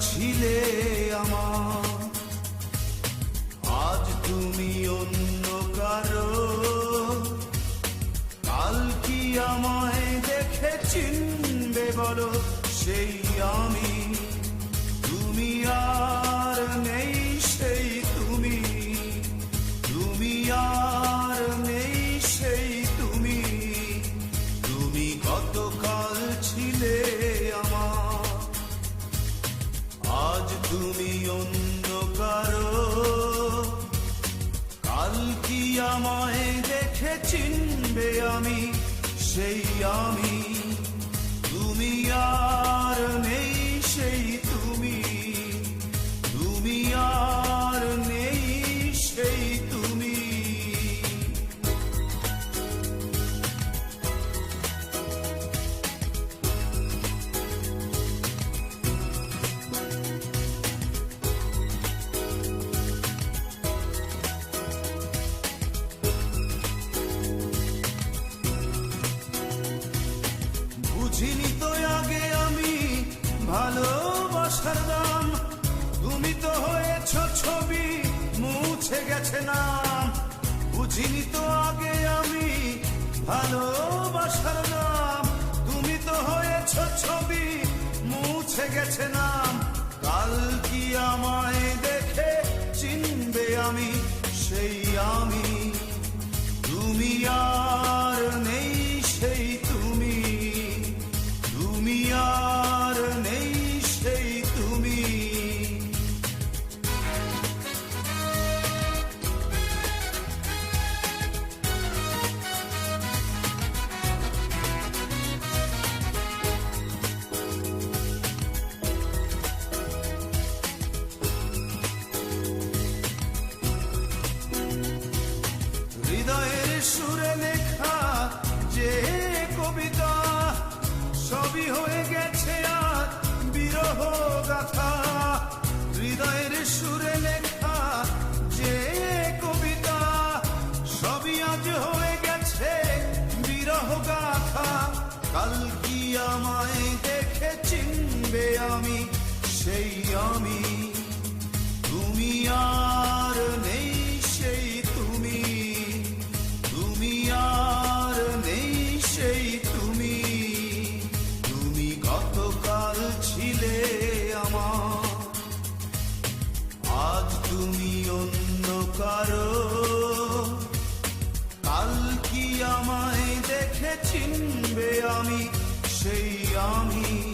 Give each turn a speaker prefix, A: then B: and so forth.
A: ছিলে আমার আজ তুমি অন্য কারও। কাল কি আমায় দেখে চিনবে বলো? সেই আমি তুমি অন্য কারও কাল কি আমায় দেখে চিনবে আমি? সেই আমি। তুমি আর নেই। তুমি তো হয়েছ ছবি মুছে গেছে না বুঝিনি তো আগে আমি ভালোবাসার নাম। তুমি তো হয়েছ ছবি মুছে গেছে নাম। সুরে লেখা যে কবিতা সবই হয়ে গেছে আর বিরহ গাথা। হৃদয়ের সুরে লেখা যে কবিতা সবই আজ হয়ে গেছে বিরহ গাথা। কাল কি আমায় দেখে চিনবে আমি? সেই আমি কারও। কাল কি আমায় দেখে চিনবে আমি? সেই আমি